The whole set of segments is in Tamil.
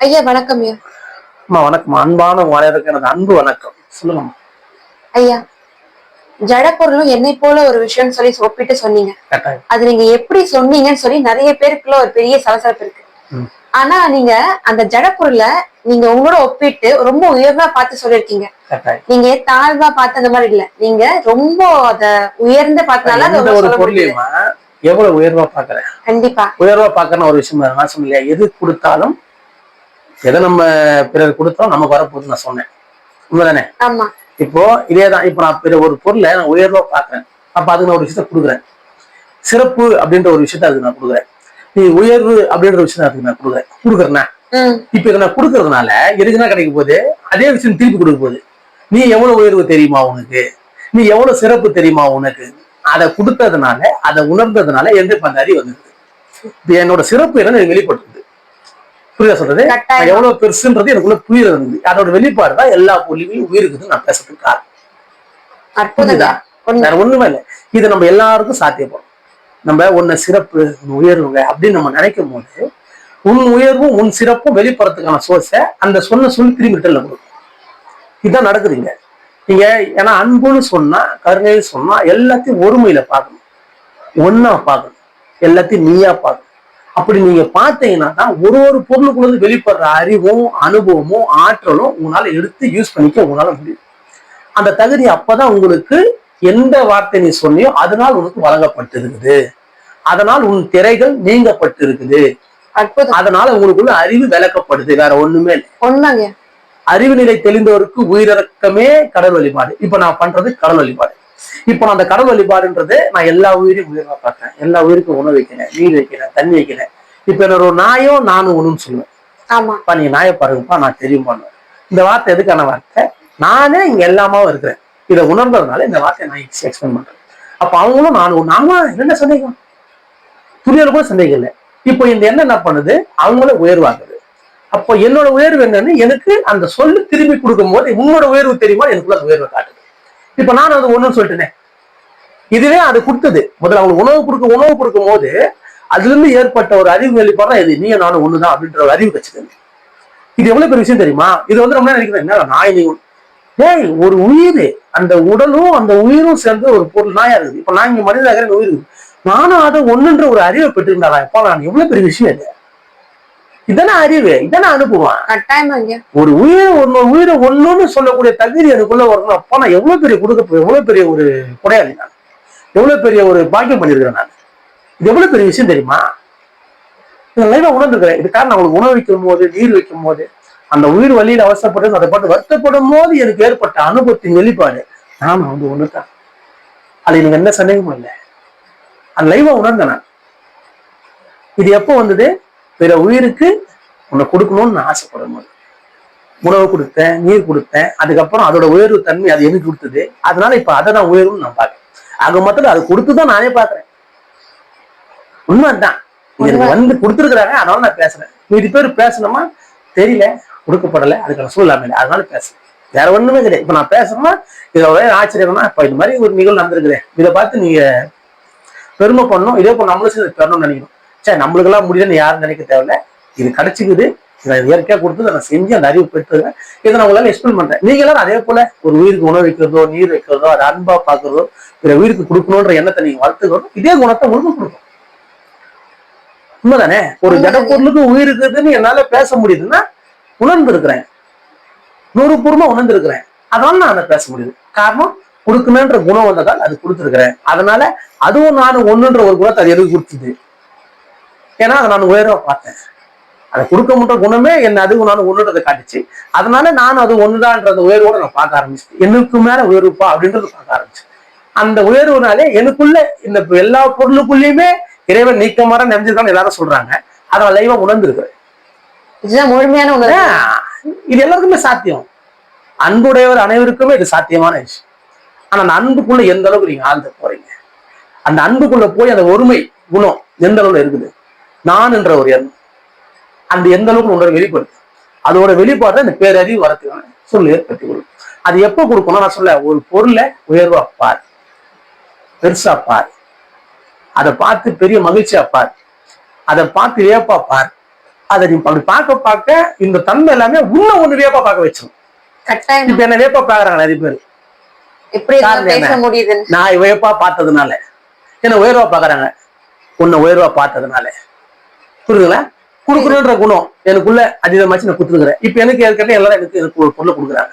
ஐயா வணக்கம் ஐயா. அம்மா வணக்கம். அன்பான வரையறதுக்கு எனது அன்பு வணக்கம். சொல்லுங்கம்மா ஐயா ஜடப்பொருளும் என்னை போல ஒரு விஷயம்னு சொல்லி ஒப்பிட்டு சொன்னீங்க. அது நீங்க எப்படி சொன்னீங்கன்னு சொல்லி நிறைய பேருக்குள்ள ஒரு பெரிய சலசலப்பு இருக்கு. ஆனா நீங்க அந்த ஜடப்பொருளை நீங்க உங்களோட ஒப்பிட்டு ரொம்ப உயர்வா பார்த்து சொல்லிருக்கீங்க நீங்க தாழ்வா பார்த்து அந்த மாதிரி இல்ல. நீங்க ரொம்ப அத உயர்ந்து பார்த்தனால ஒரு பொருளையுமா எவ்வளவு உயர்வா பாக்குறேன் கண்டிப்பா. உயர்வா பாக்குறேன்னு ஒரு விஷயம் இல்லையா? எது கொடுத்தாலும் எதை நம்ம பிறர் கொடுத்தோம் நமக்கு வரப்போகுது நான் சொன்னேன். உண்மைதானே? இப்போ இதேதான் இப்போ நான் பிற ஒரு பொருளை நான் உயர்வா பாக்குறேன் அப்ப அதுக்கு நான் ஒரு விஷயத்த கொடுக்குறேன். சிறப்பு அப்படின்ற ஒரு விஷயத்த அதுக்கு நான் கொடுக்குறேன். நீ உயர்வு அப்படின்ற விஷயத்த அதுக்கு நான் கொடுக்குறேன். கொடுக்குறேன்னா இப்ப இதை நான் கொடுக்கறதுனால எதுக்குன்னா கிடைக்க போகுது? அதே விஷயம் திருப்பி கொடுக்க போகுது. நீ எவ்வளவு உயர்வு தெரியுமா உனக்கு? நீ எவ்வளவு சிறப்பு தெரியுமா உனக்கு? அதை கொடுத்ததுனால அதை உணர்ந்ததுனால எந்த வந்தது? இப்ப என்னோட சிறப்பு என்னன்னு எனக்கு வெளிப்படுத்துது. புரியுதா சொல்றது? எவ்வளவு பெருசுன்றது எனக்குள்ள புரியுது வந்து. அதோட வெளிப்பாடு தான் எல்லா பொருளையும் உயிருக்குது நான் பேசுறதுக்கு காரணம். வேற ஒண்ணுமே இல்லை. இது நம்ம எல்லாருக்கும் சாத்தியப்படும். நம்ம உன்னை சிறப்பு உயர்வுங்க அப்படின்னு நம்ம நினைக்கும் போது உன் உயர்வும் உன் சிறப்பும் வெளிப்படுறதுக்கான சோர்ஸை அந்த சொன்ன சொல்லி திரும்பி ரிட்டர்ன்ல கொடுக்கும். இதுதான் நடக்குதுங்க நீங்க ஏன்னா அன்புன்னு சொன்னா கருணைன்னு சொன்னா எல்லாத்தையும் ஒருமையில பார்க்கணும். ஒன்னா பார்க்கணும். எல்லாத்தையும் நீயா பார்க்கணும். அப்படி நீங்க பார்த்தீங்கன்னா தான் ஒரு ஒரு பொருளுக்குள்ள இருந்து வெளிப்படுற அறிவும் அனுபவமும் ஆற்றலும் உங்களால எடுத்து யூஸ் பண்ணிக்க உங்களால முடியும். அந்த தகுதி அப்பதான் உங்களுக்கு எந்த வார்த்தை நீ சொன்னியோ அதனால் உனக்கு வழங்கப்பட்டிருக்குது. அதனால் உன் திரைகள் நீங்கப்பட்டு இருக்குது அற்புதம். அதனால உங்களுக்குள்ள அறிவு விளக்கப்படுது. வேற ஒண்ணுமே உண்மைங்க அறிவு நிலை தெளிந்தவருக்கு உயிரிறக்கமே கடல் வழிபாடு. இப்ப நான் பண்றது கடல் வழிபாடு. இப்ப நான் அந்த கடல் வழிபாடுன்றது நான் எல்லா உயிரையும் உயிரா பார்க்கிறேன். எல்லா உயிருக்கும் உணவு வைக்கிறேன் நீர் வைக்கிறேன் தண்ணி வைக்கிறேன். இப்ப என்னோட ஒரு நாயோ நானும் ஒண்ணுன்னு சொல்லுவேன். ஆமா. அப்பா நீங்க நாயை பாருங்கப்பா நான் தெரியும்? பண்ணுவேன் இந்த வார்த்தை எதுக்கான வார்த்தை? நானே இங்க எல்லாமாவும் இருக்கிறேன். இதை உணர்ந்ததுனால இந்த வார்த்தையை நான் எக்ஸ்பிளைன் பண்றேன். அப்ப அவங்களும் நானும் ஆமா என்ன சந்தேகம்? துணியில கூட சந்தேகம் இல்லை. இப்போ இந்த எண்ணம் என்ன பண்ணுது? அவங்கள உயர்வாகுது அப்போ என்னோட உயர்வு என்னன்னு எனக்கு அந்த சொல்லு திரும்பி கொடுக்கும் போது உன்னோட உயர்வு தெரியுமா? எனக்குள்ள உயர்வை காட்டுது. இப்ப நான் அது ஒண்ணுன்னு சொல்லிட்டேனே. இதுவே அது கொடுத்தது. முதல்ல அவங்களுக்கு உணவு கொடுக்க உணவு கொடுக்கும் போது அதுல இருந்து ஏற்பட்ட ஒரு அறிவு வெளிப்பாடு இது நீ நானும் ஒண்ணுதான் அப்படின்ற ஒரு அறிவு கட்சிது இது எவ்வளவு பெரிய விஷயம் தெரியுமா? இது வந்து ரொம்ப நினைக்கிறேன் என்ன நாய் நீ ஏய் ஒரு உயிர் அந்த உடலும் அந்த உயிரும் சேர்ந்து ஒரு பொருள் நாயா இருக்குது. இப்ப நான் இங்க மனிதனாக உயிர் நானும் அதை ஒண்ணுன்ற ஒரு அறிவை பெற்றிருந்தாரா எப்பா நான் எவ்வளவு பெரிய விஷயம் இது? இதானே அறிவு இதானே அனுப்புவான் ஒரு உயிர் ஒன்னு உயிரை ஒண்ணுன்னு சொல்லக்கூடிய தகுதி எனக்குள்ள வரணும். அப்பா நான் எவ்வளவு பெரிய கொடுக்க எவ்வளவு பெரிய ஒரு கொடையாளி நான். எவ்வளவு பெரிய ஒரு பாக்கியம் பண்ணிருக்கிறேன் நான். இது எவ்வளவு பெரிய விஷயம் தெரியுமா? இதை லைவா உணர்ந்துக்கிறேன் இது காரணம் அவங்களுக்கு உணவு வைக்கும் போது நீர் வைக்கும் போது அந்த உயிர் வழியில் அவசரப்பட்டு அதை பட்டு வருத்தப்படும் போது எனக்கு ஏற்பட்ட அனுபவத்தின் வெளிப்பாடு. நாம வந்து ஒண்ணுதான் அது எனக்கு எந்த சந்தேகமும் இல்லை. அது லைவா உணர்ந்தேன் நான். இது எப்போ வந்தது? பிற உயிருக்கு உன்னை கொடுக்கணும்னு நான் ஆசைப்படும் போது உணவு கொடுத்தேன் நீர் கொடுத்தேன். அதுக்கப்புறம் அதோட உயர்வு தன்மை அது எனக்கு கொடுத்தது. அதனால இப்ப அதை நான் உயர்வுன்னு நான் பார்க்கறேன். ஆக மொத்தத்தில் அது கொடுத்துதான் நானே பார்க்கறேன் உண்மைதான். இது எனக்கு வந்து கொடுத்துருக்குறாங்க அதனால நான் பேசுறேன். மீதி பேர் பேசணுமா? தெரியல கொடுக்கப்படலை அதுக்கான சூழ்நிலை அமையல. அதனால பேசுறேன். வேற ஒண்ணுமே கிடையாது. இப்ப நான் பேசுறேன்னா இதுல ஒரே ஆச்சரியம்னா இப்ப இந்த மாதிரி ஒரு நிகழ்வு நடந்திருக்குறேன் இதை பார்த்து நீங்க பெருமை பண்ணணும். இதே போல நம்மளும் சேர்ந்து பெறணும்னு நினைக்கணும். சரி நம்மளுக்கெல்லாம் முடியலன்னு யாரும் நினைக்க தேவையில்ல. இது கிடைச்சிக்குது. இதை இயற்கையா கொடுத்து நான் செஞ்சு அந்த அறிவு பெற்றுறேன் இதை நான் உங்களால எக்ஸ்பிளைன் பண்றேன். நீங்க எல்லாரும் அதே போல ஒரு உயிருக்கு உணவு வைக்கிறதோ நீர் வைக்கிறதோ அதை அன்பா பாக்குறதோ பிற உயிருக்கு கொடுக்கணுன்ற எண்ணத்தை நீங்க வளர்த்துக்கிறதோ இதே குணத்தை உங்களுக்கு கொடுக்கும். உண்மைதானே? ஒரு ஜட பொருளுக்கு உயிர் இருக்குதுன்னு என்னால பேச முடியுதுன்னா உணர்ந்து இருக்கிறேன் நூறு பூர்வமா உணர்ந்து இருக்கிறேன் அதனால நான் அதை பேச முடியுது. காரணம் கொடுக்கணுன்ற குணம் வந்ததால் அது கொடுத்துருக்கிறேன். அதனால அதுவும் நான் ஒண்ணுன்ற ஒரு குணத்தை அது எதுக்கு கொடுத்தது? ஏன்னா அதை நான் உயர்வா பார்த்தேன். அதை கொடுக்க முன்ற குணமே என்ன அதுவும் நான் ஒண்ணுன்றதை காட்டுச்சு. அதனால நான் அது ஒண்ணுதான்ற அந்த உயர்வோட நான் பார்க்க ஆரம்பிச்சேன் எனக்கு மேல உயர்வுப்பா அப்படின்றத பார்க்க ஆரம்பிச்சேன். அந்த உயர்வுனாலே எனக்குள்ள இந்த எல்லா பொருளுக்குள்ளயுமே இறைவன் நீக்கமாற நெஞ்சிருக்கான்னு எல்லாரும் சொல்றாங்க. அதை நான் லைவா உணர்ந்துருக்கிறேன். இதுதான் முழுமையான உணர்வு. இது எல்லாருக்குமே சாத்தியம். அன்புடையவர் அனைவருக்குமே இது சாத்தியமான விஷயம். ஆனா அந்த அன்புக்குள்ள எந்த அளவுக்கு நீங்க ஆழ்ந்து போறீங்க? அந்த அன்புக்குள்ள போய் அந்த ஒருமை குணம் எந்த அளவுல இருக்குது? நான் என்ற ஒரு எண்ணம். அந்த எந்த அளவுக்கு உங்களோட வெளிப்படுது அதோட வெளிப்பாடு இந்த பேரறிவு வரத்துக்கான சொல்லு ஏற்படுத்தி கொடுக்கும் அது எப்போ கொடுக்கணும் நான் சொல்ல ஒரு பொருளை உயர்வா பார். பெருசா பார். அதை பார்த்து பெரிய மகிழ்ச்சியா பார். அதை பார்த்து வியப்பா பார். அதை நீ அப்படி பார்க்க பார்க்க இந்த தன்மை எல்லாமே இன்னும் ஒண்ணு வேப்பா பார்க்க வச்சிடும் இப்ப என்ன வேப்பா பாக்குறாங்க நிறைய பேர். நான் உயர்வா பார்த்ததுனால. என்ன உயர்வா பாக்குறாங்க உன்னை உயர்வா பார்த்ததுனால. புரியுதுங்களா? கொடுக்கணுன்ற குணம் எனக்குள்ள அதிகமாச்சு நான் குடுத்துக்கிறேன் இப்ப எனக்கு ஏற்கனவே எல்லாரும் எனக்கு எனக்கு ஒரு பொருளை கொடுக்குறாங்க.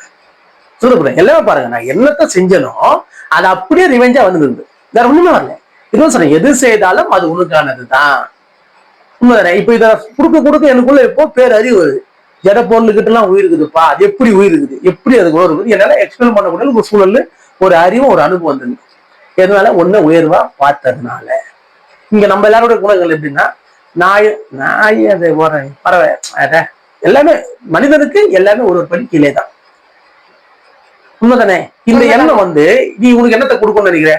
சொல்லப்படுறேன் எல்லாமே பாருங்க நான் என்னத்த செஞ்சனோ அது அப்படியே ரிவெஞ்சா வந்துருந்து வேற ஒண்ணுமே வரல. இதுவும் சொல்றேன் எது செய்தாலும் அது உனக்கானதுதான். உண்மைதானே இப்ப இத கொடுக்க கொடுக்க எனக்குள்ள இப்போ பேர் அறிவு வருது. ஜட பொருளுக்கிட்ட எல்லாம் உயிர் இருக்குதுப்பா அது எப்படி உயிர் இருக்குது? எப்படி அது உணர்வு இருக்குது? என்னால எக்ஸ்பிளைன் பண்ணக்கூடிய ஒரு சூழல் ஒரு அறிவும் ஒரு அனுபவம் வந்தது எதனால? ஒண்ணு உயர்வா பார்த்ததுனால. இங்க நம்ம எல்லாரோட குணங்கள் எப்படின்னா நாய் நாய் அது ஒரு பறவை. எல்லாமே மனிதனுக்கு எல்லாமே ஒரு ஒரு படி கீழே தான். உண்மைதானே? இந்த. எண்ணம் வந்து நீ உனக்கு என்னத்தை கொடுக்கணும்னு நினைக்கிற?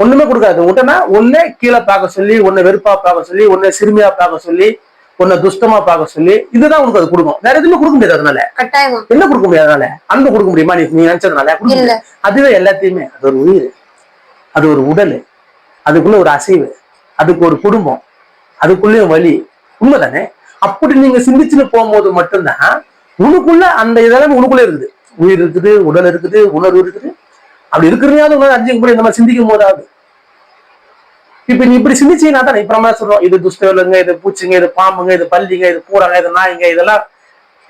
ஒண்ணுமே கொடுக்காது. உன்ட்டனா ஒண்ணே கீழே பார்க்க சொல்லி உன்னை வெறுப்பா பார்க்க சொல்லி உன்னை சிறுமியா பார்க்க சொல்லி உன்னை துஷ்டமா பார்க்க சொல்லி இதுதான் உனக்கு அது கொடுக்கும். வேற எதுவுமே கொடுக்க முடியாது அதனால. கட்டாயமா. என்ன கொடுக்க முடியாது அதனால? அன்பு கொடுக்க முடியுமா? நீ நீ நினைச்சதுனால. அதுவே எல்லாத்தையுமே. அது ஒரு உயிர். அது ஒரு உடல். அதுக்குள்ள ஒரு அசைவு. அதுக்கு ஒரு குடும்பம். அதுக்குள்ளேயும் வலி. உண்மைதானே? அப்படி நீங்க சிந்திச்சுன்னு போகும்போது மட்டும்தான் உனக்குள்ள அந்த இதெல்லாம் உனக்குள்ள இருக்குது. உயிர் இருக்குது உடல் இருக்குது உணர்வு இருக்குது. அப்படி இருக்கிறதையாவது உணர்வு அஞ்சு கூட இந்த மாதிரி சிந்திக்கும் போதாவது இப்ப நீ இப்படி சிந்திச்சீங்கன்னா தான்? இப்ப நம்ம சொல்றோம்? இது துஷ்டவலுங்க இது பூச்சிங்க இது பாம்புங்க இது பல்லிங்க இது பூராங்க இது நாய்ங்க இதெல்லாம்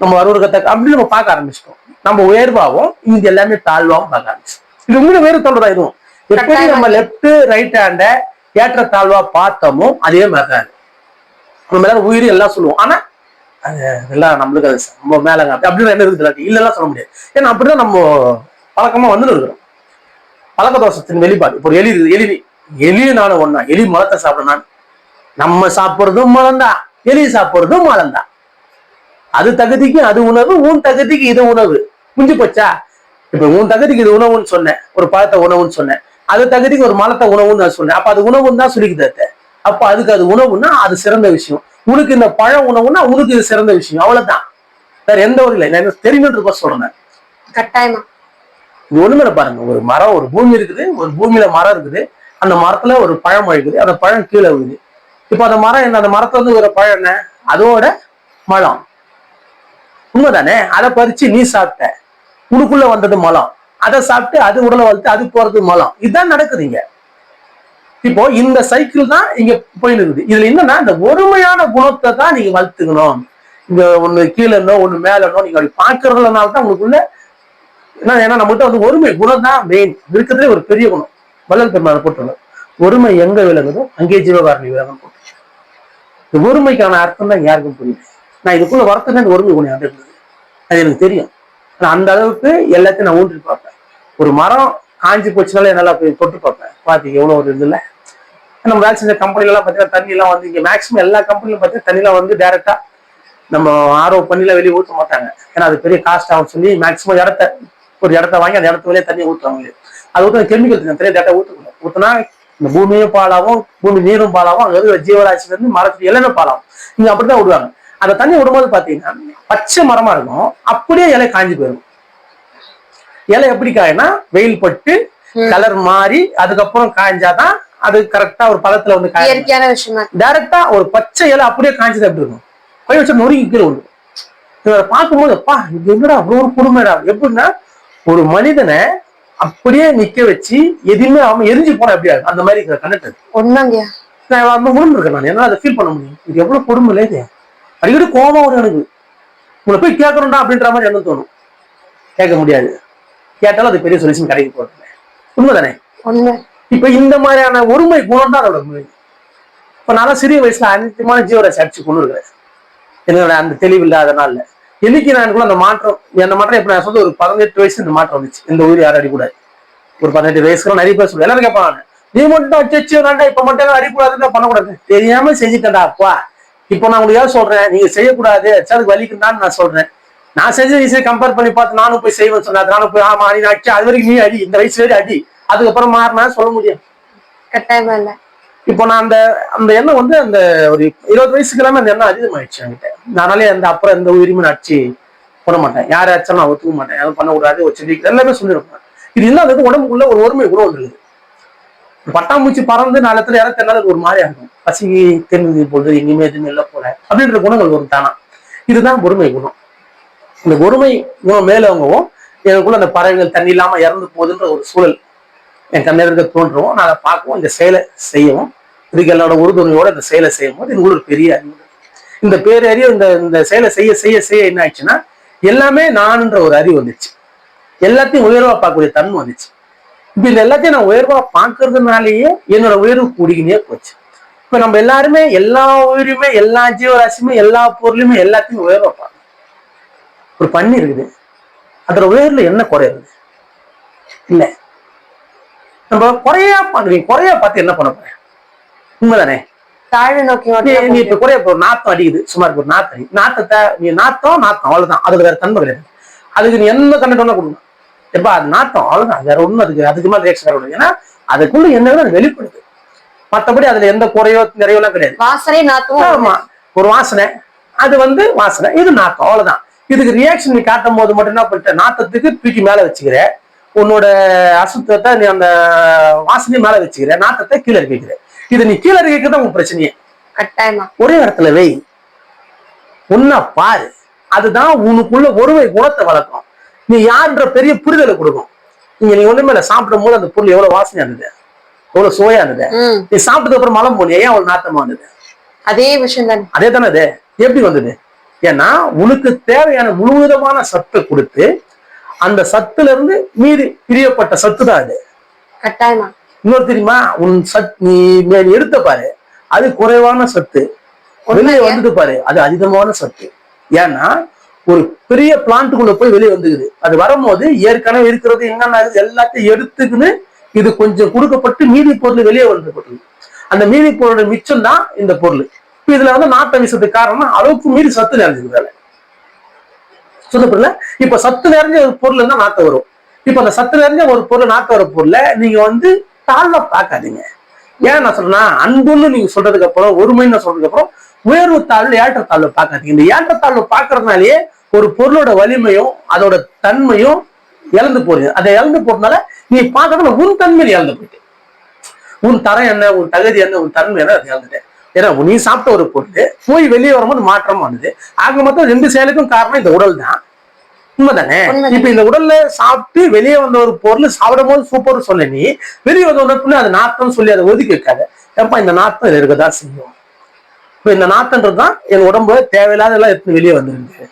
நம்ம வருவர்கத்தை அப்படி நம்ம பார்க்க ஆரம்பிச்சிட்டோம். நம்ம உயர்வாகவும் இது எல்லாமே தாழ்வாகவும் பார்க்க ஆரம்பிச்சோம் இது உண்மையில வேறு சொல்றதா இதுவும் எப்படி நம்ம லெஃப்ட் ரைட் ஹேண்ட ஏற்ற தாழ்வா பார்த்தோமோ அதே மாதிரி தான். நம்ம எல்லாரும் உயிர் எல்லாம் சொல்லுவோம். ஆனா அது எல்லாம் நம்மளுக்கு அது நம்ம மேலங்க அப்படி அப்படின்னு என்ன இருக்குது இல்லாட்டி இல்லைலாம் சொல்ல முடியாது. ஏன்னா அப்படிதான் நம்ம பழக்கமா வந்துட்டு இருக்கிறோம். பழக்க தோஷத்தின் வெளிப்பாடு. இப்போ ஒரு எலி இருக்குது. எலி எலி நானும் ஒண்ணா. எலி மலத்தை சாப்பிட நான் நம்ம சாப்பிடுறதும் மலம்தான். எலி சாப்பிடுறதும் மலம்தான். அது தகுதிக்கு அது உணவு உன் தகுதிக்கு இது உணவு. புரிஞ்சு போச்சா? இப்ப உன் தகுதிக்கு இது உணவுன்னு சொன்னேன். ஒரு பழத்தை உணவுன்னு சொன்னேன். அது தகுதிக்கு ஒரு மலத்தை உணவுன்னு நான் சொன்னேன். அப்ப அது உணவுன்னு தான் சொல்லிக்கிட்டு அப்ப அதுக்கு அது உணவுன்னா அது சிறந்த விஷயம். உனக்கு இந்த பழம் உணவுன்னா உனக்கு இது சிறந்த விஷயம். அவ்வளவுதான். வேற எந்த ஒரு இல்லை. நான் தெரியணுன்ற சொல்றேன். கட்டாயமா. இது ஒண்ணுமே பாருங்க. ஒரு மரம் ஒரு பூமி இருக்குது. ஒரு பூமியில மரம் இருக்குது. அந்த மரத்துல ஒரு பழம் இருக்குது அந்த பழம் கீழே விழுது. இப்போ அந்த மரம் என்ன? அந்த மரத்துல இருந்து ஒரு பழம் என்ன? அதோட மலம். உண்மைதானே? அதை பறிச்சு நீ சாப்பிட்ட. உனக்குள்ள வந்தது மலம். அதை சாப்பிட்டு அது உடலை வளர்த்து அது போறது மலம். இதுதான் நடக்குதுங்க இப்போ இந்த சைக்கிள் தான் இங்க போயின்னு இருக்குது. இதுல என்னன்னா இந்த ஒருமையான குணத்தை தான் நீங்க வளர்த்துக்கணும். இங்க ஒண்ணு கீழே இருந்தோ ஒண்ணு மேல இருந்தோ நீங்க அப்படி பாக்குறதுனால தான் உங்களுக்குள்ள ஏன்னா நம்மகிட்ட வந்து ஒருமை குணம் தான் மெயின் இருக்கிறதுலே ஒரு பெரிய குணம். வள்ளல் பெருமாள் போட்டுள்ள ஒருமை எங்க விளங்குதோ அங்கே ஜீவகாரணி விலகம் போட்டு இந்த ஒருமைக்கான அர்த்தம் தான் யாருக்கும் புரியல. நான் இதுக்குள்ள வரத்துக்கு இந்த ஒருமை குணம் இருந்தது அது எனக்கு தெரியும். நான் அந்த அளவுக்கு எல்லாத்தையும் நான் ஊன்றி பார்ப்பேன். ஒரு மரம் காஞ்சி போச்சுனால என்னால போய் தொட்டு பார்ப்பேன். பாத்தீங்க எவ்வளவு ஒரு இதுல. நம்ம வேலை செஞ்ச கம்பெனில எல்லாம் பார்த்தீங்கன்னா தண்ணி எல்லாம் வந்து இங்க மேக்ஸிமம் எல்லா கம்பெனிலும் பார்த்தீங்கன்னா தண்ணிலாம் வந்து டைரக்டா நம்ம ஆர்ஓ பண்ணிலாம் வெளியே ஊற்ற மாட்டாங்க. ஏன்னா அது பெரிய காஸ்ட் ஆகும் சொல்லி மேக்ஸிமம் இடத்த ஒரு இடத்த வாங்கி அந்த இடத்து வெளியே தண்ணி ஊற்றுவாங்க அது ஊற்ற கெமிக்கல் பெரிய டேட்டா ஊற்றக்கூடாது ஊற்றினா இந்த பூமியும் பாலாவும் பூமி நீரும் பாலாவும் அங்க இருக்கிற ஜீவராசில இருந்து மரத்துக்கு எல்லாமே பாலாகும் இங்க அப்படிதான் விடுவாங்க. அந்த தண்ணி விடும்போது பாத்தீங்கன்னா பச்சை மரமா இருக்கும். அப்படியே இலை காஞ்சி போயிடும். இலை எப்படி காயினா வெயில் பட்டு. கலர் மாறி அதுக்கப்புறம் காய்ஞ்சாதான் அது கரெக்டா ஒரு பழத்துல வந்து இயற்கையான விஷயமா? டைரக்டா ஒரு பச்சை இலை அப்படியே காய்ச்சது எப்படி இருக்கும்? கை வச்சு நொறுங்கி கீழே விழும். இவரை பார்க்கும்போது அப்பா இது என்னடா அவ்வளோ ஒரு கொடுமைடா? எப்படின்னா ஒரு மனிதனை அப்படியே நிக்க வச்சு எதுவுமே அவன் எரிஞ்சு போனா ஆகும்? அந்த மாதிரி கனெக்ட் உண்மைங்கய்யா நான் அந்த உணர்ந்துருக்கேன் நான். என்னால அதை ஃபீல் பண்ண முடியும். இது எவ்வளவு கொடுமை இல்லை இது. அடிக்கடி கோபம் வரும் எனக்கு. உங்களை போய் கேட்கணும்டா அப்படின்ற மாதிரி என்ன தோணும். கேட்க முடியாது. கேட்டாலும் அது பெரிய சொல்யூஷன் கிடைக்க போறது உண்மைதானே? உண்மை. இப்ப இந்த மாதிரியான ஒருமை குணம் தான் அதோட மொழி இப்ப நான் சிறிய வயசுல அனைத்துமான ஜீவராசி அடிச்சு கொண்டு இருக்கிறேன் என்னோட அந்த தெளிவு இல்லாதனால இன்னைக்கு நான் கூட அந்த மாற்றம் அந்த மாற்றம் இப்ப நான் சொல்ல ஒரு பதினெட்டு வயசு இந்த மாற்றம் வந்துச்சு. இந்த ஊர் யாரும் அடிக்கூடாது. ஒரு பதினெட்டு வயசுக்குள்ள நிறைய பேர் சொல்லுவேன் எல்லாரும் கேட்பாங்க நீ மட்டும் அச்சச்சு வேண்டாம் இப்ப மட்டும் எல்லாம் அடிக்கூடாதுன்னு பண்ணக்கூடாது. தெரியாம செஞ்சுட்டேன்டா அப்பா. இப்போ நான் உங்களுக்கு ஏன் சொல்றேன் நீங்க செய்யக்கூடாது. சரி, அதுக்கு வலிக்குன்னு நான் சொல்றேன். நான் செஞ்ச வயசுல கம்பேர் பண்ணி பார்த்து நானும் போய் செய்வேன் சொன்னா நானும் போய் ஆமா நீ அடிச்சு அது வரைக்கும் நீ அடி இந்த வயசு வரைக்கும் அடி. அதுக்கப்புறம் மாறினா சொல்ல முடியும். கட்டாயமா இல்ல. இப்போ நான் அந்த அந்த எண்ணம் வந்து அந்த ஒரு இருபது வயசுக்கு எல்லாமே அந்த எண்ணம் அதிகமாயிடுச்சு என்கிட்ட. அதனாலே அந்த அப்புறம் எந்த உரிமை அடிச்சு போட மாட்டேன். யார் அடிச்சாலும் நான் ஒத்துக்க மாட்டேன். யாரும் பண்ணக்கூடாது ஒரு செடி எல்லாமே சொல்லிருப்பேன். இது இல்லாதது உடம்புக்குள்ள ஒரு ஒருமை கூட வந்துருது பட்டாம்பூச்சி பறந்து நாலு இடத்துல இறத்த ஒரு மாதிரியா இருக்கும். பசி தெரிஞ்சது போது எங்கேயுமே எதுவுமே இல்லை போல. அப்படின்ற குணங்கள் வரும் தானா? இதுதான் பொறுமை குணம். இந்த பொறுமை குணம் மேலவங்கவும் எனக்குள்ள அந்த பறவைகள் தண்ணி இல்லாம இறந்து போகுதுன்ற ஒரு சூழல் என் கண்ணெதிர்க்க தோன்றுவோம். நான் அதை பார்க்கவும் இந்த செயலை செய்யவும் இதுக்கு எல்லாரோட உறுதுணையோட இந்த செயலை செய்யும் போது எனக்கு ஒரு பெரிய அறிவு. இந்த பேரறிவு இந்த இந்த செயலை செய்ய செய்ய செய்ய என்ன ஆச்சுன்னா எல்லாமே நான்ன்ற ஒரு அறிவு வந்துச்சு. எல்லாத்தையும் உயர்வா பார்க்கக்கூடிய தன்மை வந்துச்சு. இப்ப இந்த எல்லாத்தையும் நான் உயர்வா பார்க்கறதுனாலேயே என்னோட உயர்வு கூடிக்கினே போச்சு. இப்ப நம்ம எல்லாருமே எல்லா உயிருமே எல்லா ஜீவராசியுமே எல்லா பொருளுமே எல்லாத்தையும் உயர்வா பார்க்கணும் ஒரு பண்ணி இருக்குது. அதோட உயர்வுல என்ன குறையுது இல்லை. நம்ம குறையா பார்க்குறீங்க குறையா பார்த்து என்ன பண்ண போறேன் உண்மைதானே? தாழ்வு நோக்கி நீ இப்ப குறைய ஒரு நாத்தம் அடிக்குது. சுமார் ஒரு நாத்தம் நாத்தத்தை நீ நாத்தம் நாத்தம் அவ்வளவுதான். அதுக்கு வேற தன்மை கிடையாது. அதுக்கு நீ என்ன கண்டென்ட் வேணா கொடுங்க. எப்ப அது நாத்தம் அவ்வளவுதான். வேற ஒண்ணும் அதுக்கு அதுக்கு மேல ரியாக்ஷன் முடியாது ஏன்னா அதுக்குள்ள என்ன வெளிப்படுது. மத்தபடி அதுல எந்த குறையோ நிறையோ எல்லாம் கிடையாது. வாசனை நாத்தும் ஆமா. ஒரு வாசனை. அது வந்து வாசனை. இது நாத்தம் அவ்வளவுதான். இதுக்கு ரியாக்ஷன் நீ காட்டும் போது மட்டும் என்ன பண்ணிட்ட? நாத்தத்துக்கு தூக்கி மேல வச்சுக்கிற. உன்னோட அசுத்தத்தை நீ அந்த வாசனையை மேல வச்சுக்கிற நாத்தத்தை கீழே இறக்கி வைக்கிற இது நீ கீழே இறக்கி வைக்கிறது உன் பிரச்சனையே. கட்டாயமா. ஒரே இடத்துல வை. உன்ன பாரு. அதுதான் உனக்குள்ள ஒருவை குணத்தை வளர்க்கும். நீ யாருன்ற பெரிய புரிதலை கொடுக்கும். நீங்க நீ ஒண்ணுமே இல்லை சாப்பிடும் போது அந்த பொருள் எவ்வளவு வாசனையா இருந்தது? எவ்வளவு சுவையா இருந்தது? நீ சாப்பிட்டதுக்கு அப்புறம் மலம் போனியா ஏன் அவ்வளவு நாத்தமா வந்தது? அதே விஷயம் தான் அதே தானே அது எப்படி வந்தது? ஏன்னா உனக்கு தேவையான முழுவதுமான சத்தை கொடுத்து அந்த சத்துல இருந்து மீறி பிரியப்பட்ட சத்து தான் அது. கட்டாயமா? இன்னொரு தெரியுமா? உன் சத் நீ எடுத்த பாரு. அது குறைவான சத்து. வெளியே? வந்துட்டு பாரு. அது அதிகமான சத்து. ஏன்னா ஒரு பெரிய பிளான்ட்டுக்குள்ள போய் வெளியே வந்துக்குது. அது வரும்போது ஏற்கனவே இருக்கிறது என்னென்ன எல்லாத்தையும் எடுத்துக்கின்னு இது கொஞ்சம் கொடுக்கப்பட்டு மீதி பொருள் வெளியே வந்துப்பட்டது அந்த மீதி பொருளோட மிச்சம் தான் இந்த பொருள். இதுல வந்து நாட்டம் வீசத்துக்கு காரணம் அளவுக்கு மீறி சத்து நிறைஞ்சிருக்கு வேலை சொல்லப்படல இப்ப சத்து நிறைஞ்ச ஒரு பொருள் இருந்தா நாத்த வரும். இப்ப அந்த சத்து நிறைஞ்ச ஒரு பொருள் நாத்த வர பொருளை நீங்க வந்து தாழ்வா பார்க்காதீங்க. ஏன் நான் சொல்றேன்னா அன்புன்னு நீங்க சொல்றதுக்கு அப்புறம் ஒருமைன்னு நான் சொல்றதுக்கு அப்புறம் உயர்வு தாழ்வு ஏற்றத்தாழ்வு பார்க்காதீங்க. இந்த ஏற்றத்தாழ்வு பாக்குறதுனாலேயே ஒரு பொருளோட வலிமையும் அதோட தன்மையும் இழந்து போறீங்க அதை இழந்து போறதுனால நீ பார்க்கறதுல உன் தன்மை இழந்து போயிட்டு. உன் தரம் என்ன உன் தகுதி என்ன உன் தன்மை என்ன அதை இழந்துட்டேன் ஏன்னா நீ சாப்பிட்ட ஒரு பொருள் போய் வெளியே வரும்போது மாற்றம் வந்தது. ஆக மொத்தம் ரெண்டு செயலுக்கும் காரணம் இந்த உடல் தான். உண்மைதானே. இப்ப இந்த உடல்ல சாப்பிட்டு வெளியே வந்த ஒரு பொருள் சாப்பிடும் போது சூப்பர் சொன்ன நீ. வெளியே வந்த உடனே அது நாத்தம் சொல்லி அதை ஒதுக்கி வைக்காத. ஏப்பா இந்த நாத்தம் இது இருக்கதான் செய்யும்? இப்ப இந்த நாத்தன்றது தான் என் உடம்பு தேவையில்லாத எல்லாம் எடுத்து வெளியே வந்துருக்கு.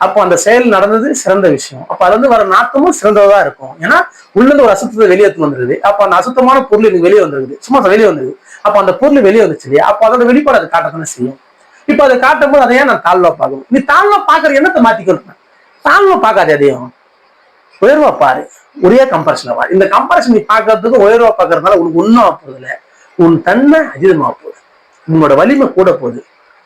அப்போ அந்த செயல் நடந்தது சிறந்த விஷயம். அப்ப அதுல இருந்து வர நாத்தமும் சிறந்ததா இருக்கும். ஏன்னா உள்ள இருந்து ஒரு அசுத்தத்தை வெளியே எடுத்து வந்துருது. அப்ப அந்த அசுத்தமான பொருள் எனக்கு வெளியே வந்துருது சும்மா வெளியே வந்துருது அப்போ அந்த பொருள் வெளியே வந்துச்சு இல்லையா? அப்போ அதோட வெளிப்பாடு அதை காட்டத்தானே செய்யும். இப்போ அதை காட்டும் போது அதை ஏன் நான் தாழ்வா பார்க்கணும்? நீ தாழ்வா பாக்குற எண்ணத்தை மாத்திக்கணும்? தாழ்வா பார்க்காதே அதையும். உயர்வா பாரு. ஒரே கம்பேரிசன் பாரு இந்த கம்பேரிசன் நீ பார்க்கறதுக்கு உயர்வா பார்க்கறதுனால உனக்கு ஒன்றும் போகுது இல்ல. உன் தன்மை அதிகமாக போகுது. உன்னோட வலிமை கூட போகுது.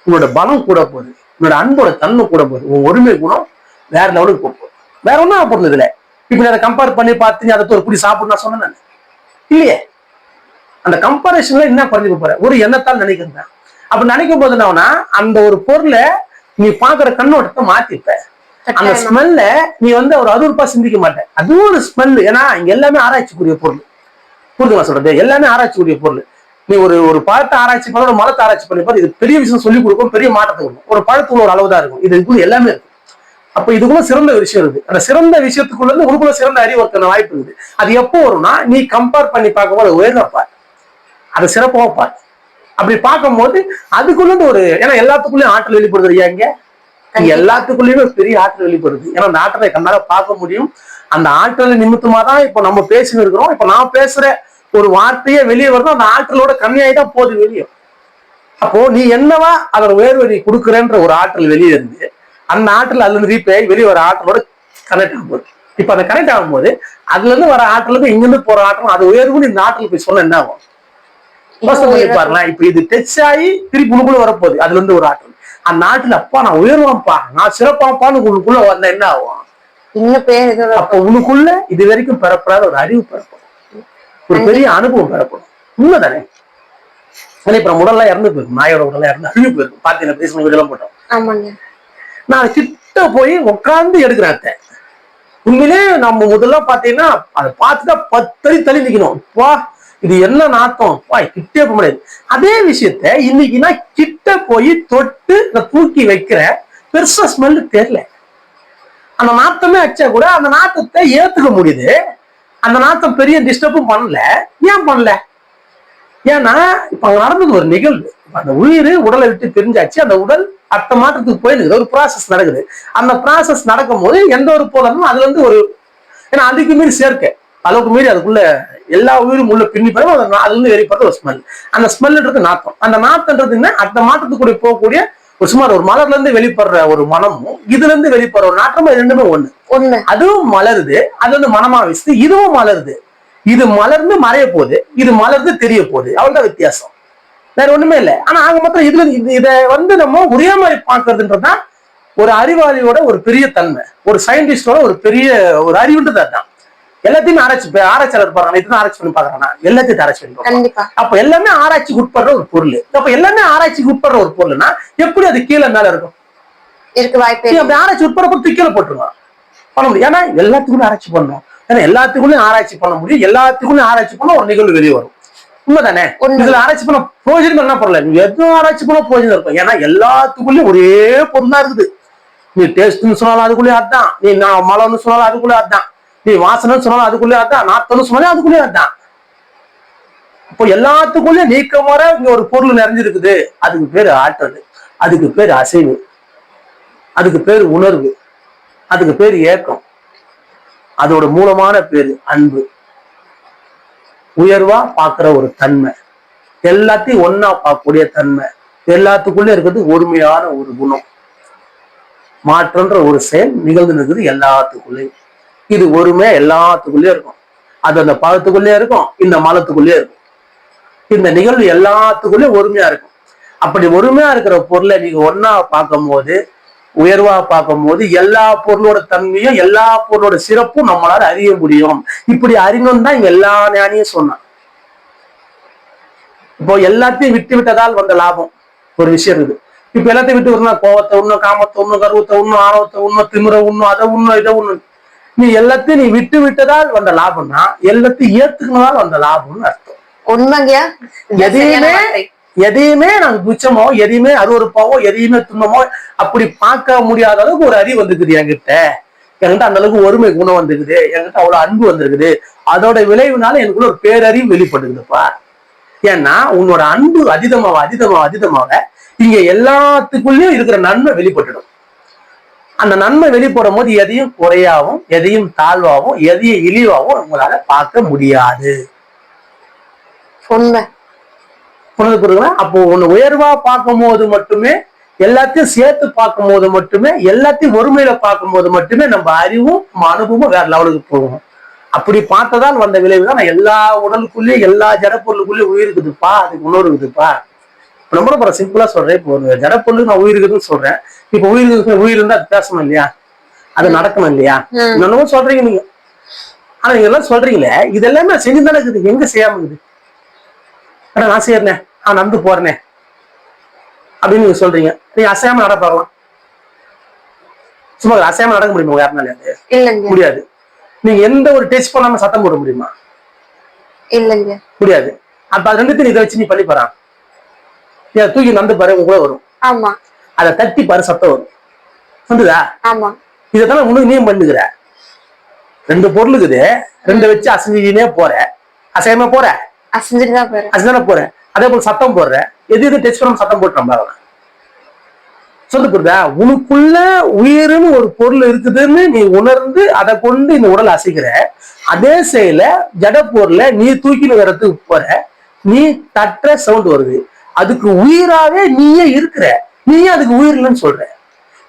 உன்னோட பலம் கூட போகுது. உன்னோட அன்போட தன்மை கூட போகுது. உன் ஒருமை குணம் வேற லெவலுக்கு போக போகுது. வேற ஒன்றும் போகிறது இல்லை. இப்போ நான் அதை கம்பேர் பண்ணி பார்த்து அதை ஒரு குடி சாப்பிடணும் நான் சொன்னேன் நானு. இல்லையே? அந்த கம்பேரிசன்ல என்ன குறைஞ்சுக்க போற? ஒரு எண்ணத்தால் நினைக்கிறேன். அப்ப நினைக்கும் போது என்னன்னா அந்த ஒரு பொருளை நீ பாக்குற கண்ணோட்டத்தை மாத்திப்ப. அந்த ஸ்மெல்ல நீ வந்து ஒரு அருவருப்பா சிந்திக்க மாட்டேன் அதுவும் ஒரு ஸ்மெல் ஏன்னா இங்க எல்லாமே ஆராய்ச்சிக்குரிய பொருள். புரிதுமா சொல்றது? எல்லாமே ஆராய்ச்சிக்குரிய பொருள். நீ ஒரு ஒரு பழத்தை ஆராய்ச்சி பண்ண ஒரு மரத்தை ஆராய்ச்சி பண்ணி பாரு இது பெரிய விஷயம் சொல்லி கொடுக்கும் பெரிய மாற்றத்தை கொடுக்கும். ஒரு பழத்துக்குள்ள ஒரு அளவு தான் இருக்கும். இது இதுக்குள்ள எல்லாமே இருக்கும் அப்ப இதுக்குள்ள சிறந்த விஷயம் இருக்கு அந்த சிறந்த விஷயத்துக்குள்ள இருந்து உனக்குள்ள சிறந்த அறிவு இருக்கிற வாய்ப்பு இருக்குது. அது எப்போ வரும்னா நீ கம்பேர் பண்ணி பார்க்கும்போது உயர்ந்த பார் அதை சிறப்பாக பார் அப்படி பார்க்கும்போது அதுக்குள்ள ஒரு ஏன்னா எல்லாத்துக்குள்ளயும் ஆற்றல் வெளிப்படுது ஐயா இங்க? எல்லாத்துக்குள்ளயுமே ஒரு பெரிய ஆற்றல் வெளிப்படுது. ஏன்னா அந்த ஆற்றலை கண்ணால பார்க்க முடியும். அந்த ஆற்றல் நிமித்தமா தான் இப்போ நம்ம பேசின்னு இருக்கிறோம். இப்போ நான் பேசுற ஒரு வார்த்தையே வெளியே வருதோ அந்த ஆற்றலோட கம்மியாகி தான் போகுது வெளியே. அப்போ நீ என்னவா அதோட உயர்வை நீ கொடுக்குறேன்ற ஒரு ஆற்றல் வெளியே இருந்து அந்த ஆற்றல் அதுல இருந்து ரீப்பே வெளியே வர ஆற்றலோட கனெக்ட் ஆகும் போது இப்ப அந்த கனெக்ட் ஆகும்போது அதுல இருந்து வர ஆற்றலுக்கு இங்க இருந்து போற ஆற்றல் அது உயர்வுன்னு இந்த ஆற்றல் போய் சொன்ன என்ன ஆகும்? யோசனை பண்ணி பாருங்களேன் இப்ப இது டச் ஆகி திருப்பி உனக்குள்ள வரப்போகுது. அதுல இருந்து ஒரு ஆற்றல் அந்த ஆற்றல் அப்பா நான் உயர்வான்ப்பா நான் சிறப்பாப்பான்னு உனக்குள்ள வந்த என்ன ஆகும்? இன்னும் பேர் அப்ப உனக்குள்ள இது வரைக்கும் பெறப்படாத ஒரு அறிவு பெறப்படும். ஒரு பெரிய அனுபவம் பெறப்படும். உண்மைதானே? இப்ப நம்ம உடல்லாம் இறந்து போயிருக்கும். நாயோட உடலாம் இறந்து அழிவு போயிருக்கும். பாத்தீங்கன்னா பேசணும் வீடெல்லாம் போட்டோம். நான் கிட்ட போய் உட்கார்ந்து எடுக்கிறேன் அத்தை. உண்மையிலே நம்ம முதல்ல பாத்தீங்கன்னா அதை பார்த்துட்டா பத்தடி தள்ளி நிக்கணும். வா இது என்ன நாத்தம் வாய் கிட்டே போக முடியாது. அதே விஷயத்த இன்னைக்கு நான் கிட்ட போய் தொட்டு இந்த தூக்கி வைக்கிற பெருசா ஸ்மெல் தெரியல. அந்த நாத்தமே அடிச்சா கூட அந்த நாத்தத்தை ஏத்துக்க முடியுது. அந்த நாத்தம் பெரிய டிஸ்டர்பும் பண்ணல. ஏன் பண்ணல? ஏன்னா இப்ப அங்க நடந்தது ஒரு நிகழ்வு. அந்த உயிர் உடலை விட்டு பிரிஞ்சாச்சு. அந்த உடல் அத்த மாற்றத்துக்கு போயிருக்குது. ஒரு ப்ராசஸ் நடக்குது. அந்த ப்ராசஸ் நடக்கும்போது எந்த ஒரு போலனும் அது வந்து ஒரு ஏன்னா அதுக்கு மீறி சேர்க்க. அளவுக்கு மீறி அதுக்குள்ள எல்லா உயிரும் உள்ள பின்னி போய் அது அதுல இருந்து ஒரு ஸ்மெல் அந்த ஸ்மெல்ன்றது நாத்தம். அந்த நாத்தம்ன்றது என்ன? அடுத்த மாற்றத்துக்குள்ள போகக்கூடிய ஒரு சுமார் ஒரு மலர்ல இருந்து வெளிப்படுற ஒரு மனமும் இதுல இருந்து வெளிப்படுற ஒரு நாற்றமும் ரெண்டுமே ஒண்ணு. உண்மை அதுவும் மலருது. அது வந்து மனமா வீசுது இதுவும் மலருது. இது மலர்ந்து மறைய போகுது. இது மலர்ந்து தெரிய போகுது. அவ்வளவுதான் வித்தியாசம். வேற ஒண்ணுமே இல்லை. ஆனா ஆக மொத்தம் இதுல இது- இதை வந்து நம்ம ஒரே மாதிரி பார்க்கறதுன்றதுதான் ஒரு அறிவாளியோட ஒரு பெரிய தன்மை. ஒரு சயின்டிஸ்டோட ஒரு பெரிய ஒரு அறிவுன்றது அதுதான். எல்லாத்தையுமே ஆராய்ச்சி ஆராய்ச்சியாளர் பாருங்க இதுதான் ஆராய்ச்சி பண்ணி பாக்குறாங்க. எல்லாத்தையும் ஆராய்ச்சி பண்ணி அப்ப எல்லாமே ஆராய்ச்சிக்கு உட்படுற ஒரு பொருள். அப்ப எல்லாமே ஆராய்ச்சிக்கு உட்படுற ஒரு பொருள்னா எப்படி அது கீழே மேல இருக்கும்? இருக்கு வாய்ப்பே. அப்படி ஆராய்ச்சி உட்பட தூக்கில போட்டுருவான் பண்ண முடியும். ஏன்னா எல்லாத்துக்குள்ளே ஆராய்ச்சி பண்ணணும். ஏன்னா எல்லாத்துக்குள்ளேயும் ஆராய்ச்சி பண்ண முடியும். எல்லாத்துக்குள்ளேயும் ஆராய்ச்சி பண்ண ஒரு நிகழ்வு வெளியே வரும். உண்மைதானே? உண்மை. இதுல ஆராய்ச்சி பண்ண போஜனம் என்ன பண்ணல நீ எதுவும் ஆராய்ச்சி பண்ண போஜனம் இருக்கும். ஏன்னா எல்லாத்துக்குள்ளேயும் ஒரே பொருள் தான் இருக்குது. நீ டேஸ்ட்னு சொன்னாலும் அதுக்குள்ளே அதான் நீ நான் மலம்னு சொன்னாலும் அதுக்குள்ளே அதான் நீ வாசனைன்னு சொன்னாலும் அதுக்குள்ளே அதான் நாத்தம்னு சொன்னாலும் அதுக்குள்ளே அதான். இப்போ எல்லாத்துக்குள்ளேயும் நீக்கமர இங்க ஒரு பொருள் நிறைஞ்சிருக்குது. அதுக்கு பேர் ஆற்றல் அதுக்கு பேர் அசைவு அதுக்கு பேர் உணர்வு அதுக்கு பேர் ஏக்கம். அதோட மூலமான பேர் அன்பு. உயர்வா பார்க்கிற ஒரு தன்மை. எல்லாத்தையும் ஒன்னா பார்க்கக்கூடிய தன்மை. எல்லாத்துக்குள்ளே இருக்கிறது ஒருமையான ஒரு குணம். மாற்றன்ற ஒரு செயல் நிகழ்ந்து இருக்குது எல்லாத்துக்குள்ளேயும். இது ஒருமை எல்லாத்துக்குள்ளேயும் இருக்கும். அது அந்த பழத்துக்குள்ளேயே இருக்கும் இந்த மலத்துக்குள்ளேயே இருக்கும். இந்த நிகழ்வு எல்லாத்துக்குள்ளேயும் ஒருமையா இருக்கும். அப்படி ஒருமையா இருக்கிற பொருளை நீங்க ஒன்னா பார்க்கும்போது உயர்வா பார்க்கும்போது எல்லா பொருளோட தன்மையும் எல்லா பொருளோட சிறப்பும் நம்மளால அறிய முடியும். இப்படி அறிஞன் தான் இங்க எல்லா ஞானியும் சொன்னான். இப்போ எல்லாத்தையும் விட்டு விட்டதால் வந்த லாபம். ஒரு விஷயம் இருக்குது. இப்ப எல்லாத்தையும் விட்டு வரணும் கோவத்தை ஒண்ணும் காமத்தை ஒண்ணும் கருவத்தை உண்ணும் ஆர்வத்தை ஒண்ணும் திமிர உண்ணும் அதை உண்ணும் இதை ஒண்ணு நீ எல்லாத்தையும் நீ விட்டு விட்டதால் வந்த லாபம்னா எல்லாத்தையும் ஏத்துக்கினதால் வந்த லாபம்னு அர்த்தம். சரியான எதையுமே. எதையுமே நாங்க துச்சமோ எதையுமே அருவருப்பாவோ எதையுமே துன்பமோ அப்படி பார்க்க முடியாத அளவுக்கு ஒரு அறிவு வந்துக்குது என்கிட்ட. என்கிட்ட அந்த அளவுக்கு ஒருமை குணம் வந்துக்குது என்கிட்ட அவ்வளவு அன்பு வந்திருக்குது. அதோட விளைவுனால எனக்குள்ள ஒரு பேரறிவு வெளிப்படுதுப்பா ஏன்னா உன்னோட அன்பு அதிகமாக அதிகமாக அதிகமாக இங்க எல்லாத்துக்குள்ளயும் இருக்கிற நன்மை வெளிப்பட்டுடும். அந்த நன்மை வெளிப்படும் போது எதையும் குறையாவும் எதையும் தாழ்வாவும் எதையும் இழிவாவும் உங்களால பார்க்க முடியாது. உண்மை. உணர்ந்து புரியுங்களா அப்போ ஒண்ணு உயர்வா பார்க்கும் போது மட்டுமே எல்லாத்தையும் சேர்த்து பார்க்கும் போது மட்டுமே எல்லாத்தையும் ஒருமையில பார்க்கும் போது மட்டுமே நம்ம அறிவும் அனுபவமும் வேற லெவலுக்கு போகும். அப்படி பார்த்ததால் வந்த விளைவு தான் நான் எல்லா உடலுக்குள்ளேயும் எல்லா ஜடப்பொருளுக்குள்ளேயும் உயிர் இருக்குதுப்பா அதுக்கு உணர்வு இருக்குதுப்பா ரொம்ப ரொம்ப சிம்பிளா சொல்றேன். இப்போ ஒரு ஜடப்பொருளுக்கு நான் உயிர் இருக்குதுன்னு சொல்றேன். இப்போ உயிர் உயிர் இருந்தா பேசணும் இல்லையா? அது நடக்கணும் இல்லையா. என்னென்னமோ சொல்றீங்க நீங்க. ஆனா நீங்க எல்லாம் சொல்றீங்களே இது எல்லாமே செஞ்சு தானே இருக்குது. எங்க செய்யாம இருக்குது? ஆனா நான் செய்யறேனே. நான் நடந்து போறேனே. அப்படின்னு நீங்க சொல்றீங்க. நீங்க அசையாம நட பார்க்கலாம். சும்மா அசையாம நடக்க முடியுமா உங்க யாருனால முடியாது. நீங்க எந்த ஒரு டெஸ்ட் பண்ணாம சத்தம் போட முடியுமா? இல்லைங்க. முடியாது. அப்ப அது ரெண்டுத்தையும் இதை வச்சு நீ பண்ணி அதை தூக்கி நடந்து பாரு உங்க கூட வரும். ஆமா. அதை தட்டி பாரு சத்தம் வரும். வந்துதா ஆமா. இதைத்தானே உனக்கு நீயும் பண்ணுகிற. ரெண்டு பொருள் இருக்குது. ரெண்டு வச்சு அசைஞ்சினே போற. அசையாம போற? அசைஞ்சிட்டு தான் போறேன். அதுதானே போறேன் அதே போல சத்தம் போடுற. எது எது டச் பண்ணாம சத்தம் போட்டு நம்ம சொல்லு புரியுதா? உனக்குள்ள உயிர்னு ஒரு பொருள் இருக்குதுன்னு நீ உணர்ந்து அதை கொண்டு இந்த உடல் அசைக்கிற. அதே செயல ஜட பொருளை நீ தூக்கின இடத்துக்கு போற. நீ தட்டுற சவுண்ட் வருது. அதுக்கு உயிராவே நீயே இருக்கிற. நீயே அதுக்கு உயிர் இல்லைன்னு சொல்ற.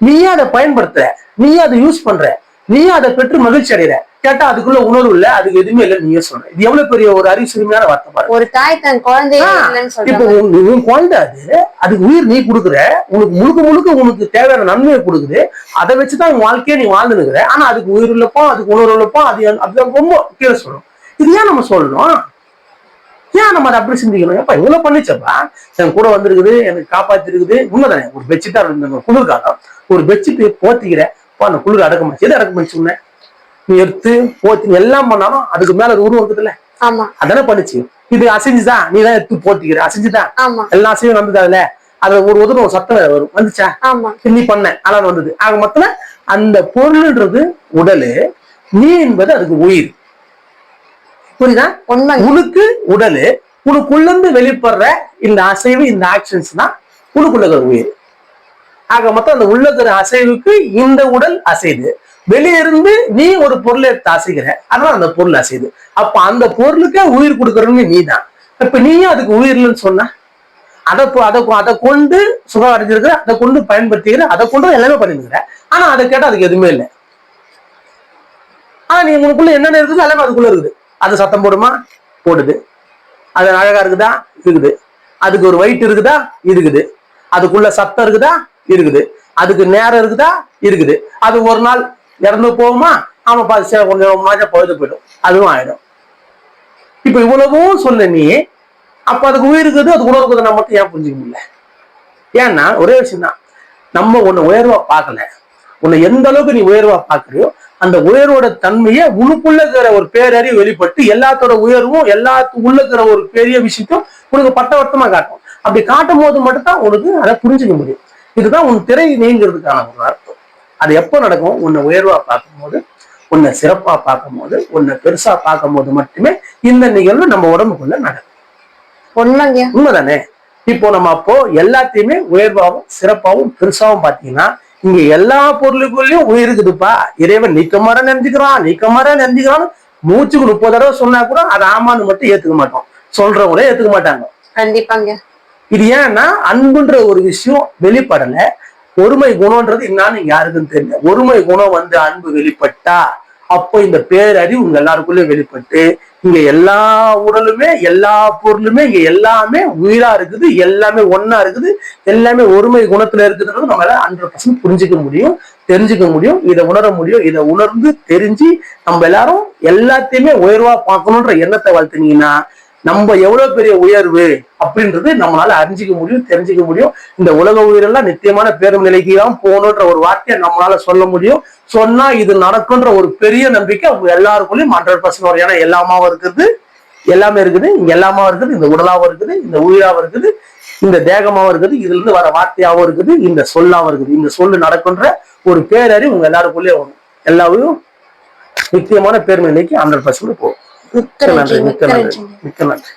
நீயே அதை பயன்படுத்துற? நீயே அதை யூஸ் பண்ற? நீயே அதை பெற்று மகிழ்ச்சி அடைகிற கேட்டா அதுக்குள்ள உணர்வு இல்ல அதுக்கு எதுவுமே இல்லை நீயே சொல்ற. இது எவ்வளவு பெரிய ஒரு அறிவு சிறுமையான வார்த்தை பாரு. ஒரு தாய் தன் இல்லைன்னு இப்போ உன் குழந்தை அது அதுக்கு உயிர் நீ கொடுக்குற. உனக்கு முழுக்க முழுக்க உனக்கு தேவையான நன்மையை கொடுக்குது. அதை வச்சுதான் உன் வாழ்க்கையை நீ வாழ்ந்துனுக்குற. ஆனா அதுக்கு உயிர் இல்லப்பா அதுக்கு உணர்வு இல்லப்பா அது அதுதான் ரொம்ப கீழே சொல்லணும் இது ஏன் நம்ம சொல்லணும்? ஏன் நம்ம அதை அப்படி சிந்திக்கணும்? ஏப்பா இவ்வளவு பண்ணிச்சப்பா. என் கூட வந்திருக்குது எனக்கு காப்பாத்திருக்குது. உண்மைதானே ஒரு பெட்ஷீட்டா இருந்த குளிர்காலம். ஒரு பெட்ஷீட் போத்திக்கிற போ அந்த குளிர் அடக்கமாச்சு எதை அடக்கமாச்சு உன்னை? நீ எடுத்து போத்தி எல்லாம் பண்ணாலும் அதுக்கு மேல அது உருவம் இருக்குதுல்ல அதானே பண்ணுச்சு. இது அசைஞ்சுதான் நீ தான் எடுத்து போத்திக்கிற. அசைஞ்சுதான் எல்லா அசையும் வந்தது அதுல? ஒரு உதவி ஒரு சத்தம் வரும். வந்துச்சா? நீ பண்ண ஆனால் வந்தது. ஆக மொத்தம் அந்த பொருள்ன்றது உடலு நீ என்பது அதுக்கு உயிர். புரியுதா? உனக்கு உடலு உனக்குள்ள இருந்து வெளிப்படுற இந்த அசைவு இந்த ஆக்ஷன்ஸ் தான் உனக்குள்ள உயிர். ஆக மொத்தம் அந்த உள்ளக்கிற அசைவுக்கு இந்த உடல் அசைது வெளியிருந்து நீ ஒரு பொருளை எடுத்து அசைக்கிற அதனால அந்த பொருள் அசையுது. அப்ப அந்த பொருளுக்கே உயிர் கொடுக்கறன்னு நீ தான் இப்ப நீயும் அதுக்கு உயிர் இல்லைன்னு சொன்ன அதை அதை அதை கொண்டு சுகம் அடைஞ்சிருக்கிற அதை கொண்டு பயன்படுத்திக்கிற அதை கொண்டு எல்லாமே பண்ணிருக்கிற. ஆனா அதை கேட்டா அதுக்கு எதுவுமே இல்லை. ஆனா நீ உனக்குள்ள என்னென்ன இருக்குது எல்லாமே அதுக்குள்ள இருக்குது. அது சத்தம் போடுமா? போடுது. அது அழகா இருக்குதா? இருக்குது. அதுக்கு ஒரு வயிற்று இருக்குதா? இருக்குது. அதுக்குள்ள சத்தம் இருக்குதா? இருக்குது. அதுக்கு நேரம் இருக்குதா? இருக்குது. அது ஒரு நாள் இறந்து போகுமா? ஆமா பார்த்து சரி, கொஞ்சம் மாசம் பொழுது போயிடும். அதுவும் ஆயிடும். இப்ப இவ்வளவும் சொன்ன நீ அப்ப அதுக்கு உயிர் இருக்குது அது உணர்வு இருக்குது மட்டும் ஏன் புரிஞ்சுக்க முடியல? ஏன்னா ஒரே விஷயம் தான் நம்ம உன்னை உயர்வா பார்க்கல. உன்னை எந்த அளவுக்கு நீ உயர்வா பார்க்குறியோ அந்த உயர்வோட தன்மையை உனக்குள்ள இருக்கிற ஒரு பேரறிவு வெளிப்பட்டு எல்லாத்தோட உயர்வும் எல்லாத்து உள்ள இருக்கிற ஒரு பெரிய விஷயத்தையும் உனக்கு பட்டவர்த்தமா காட்டும். அப்படி காட்டும் போது மட்டும்தான் உனக்கு அதை புரிஞ்சுக்க முடியும். இதுதான் உன் திரை நீங்கிறதுக்கான ஒரு அர்த்தம். அது எப்போ நடக்கும்? உன்னை உயர்வா பார்க்கும்போது உன்னை சிறப்பா பார்க்கும்போது உன்னை பெருசா பார்க்கும்போது மட்டுமே இந்த நிகழ்வு நம்ம உடம்புக்குள்ள நடக்கும். உண்மைதானே? இப்போ நம்ம அப்போ எல்லாத்தையுமே உயர்வாகவும் சிறப்பாகவும் பெருசாவும் பாத்தீங்கன்னா இங்க எல்லா பொருளுக்குள்ளயும் உயிர் இருக்குதுப்பா. இறைவன் நீக்கமாற நினைஞ்சுக்கிறான் நீக்கமாற நினைஞ்சுக்கிறான் மூச்சுக்கு முப்பது தடவை சொன்னா கூட அது ஆமான்னு மட்டும் ஏத்துக்க மாட்டோம். சொல்றவங்களே ஏத்துக்க மாட்டாங்க. கண்டிப்பாங்க. இது ஏன்னா அன்புன்ற ஒரு விஷயம் வெளிப்படல. ஒருமை குணம்ன்றது என்னன்னு யாருக்கும் தெரியல. ஒருமை குணம் வந்து அன்பு வெளிப்பட்டா அப்போ இந்த பேரறிவு உங்க எல்லாருக்குள்ளயும் வெளிப்பட்டு இங்க எல்லா உடலுமே எல்லா பொருளுமே இங்க எல்லாமே உயிரா இருக்குது எல்லாமே ஒன்னா இருக்குது எல்லாமே ஒருமை குணத்துல இருக்குதுன்றது நம்மளால ஹண்ட்ரட் பர்சன்ட் புரிஞ்சுக்க முடியும் தெரிஞ்சுக்க முடியும் இதை உணர முடியும் இதை உணர்ந்து தெரிஞ்சு நம்ம எல்லாரும் எல்லாத்தையுமே உயர்வா பார்க்கணுன்ற எண்ணத்தை வளர்த்துனீங்கன்னா நம்ம எவ்வளவு பெரிய உயர்வு அப்படின்றது நம்மளால அறிஞ்சிக்க முடியும் தெரிஞ்சுக்க முடியும். இந்த உலக உயிரெல்லாம் நித்தியமான பேரும் நிலைக்கு தான் போகணுன்ற ஒரு வார்த்தையை நம்மளால சொல்ல முடியும். சொன்னா இது நடக்குன்ற ஒரு பெரிய நம்பிக்கை அவங்க எல்லாருக்குள்ளயும் ஹண்ட்ரட் பர்சன்ட் வரும். ஏன்னா எல்லாமாவும் இருக்குது எல்லாமே இருக்குது. இங்க எல்லாமாவும் இருக்குது இந்த உடலாவும் இருக்குது இந்த உயிராவும் இருக்குது இந்த தேகமாவும் இருக்குது இதுல இருந்து வர வார்த்தையாவும் இருக்குது இந்த சொல்லாவும் இருக்குது. இந்த சொல்லு நடக்குன்ற ஒரு பேரறிவு உங்க எல்லாருக்குள்ளேயே வரும். எல்லாவையும் நித்தியமான பேர் நிலைக்கு ஹண்ட்ரட் பர்சன்ட் போகும். மிக்க நன்றி மிக்க நன்றி. மிக்க நன்றி.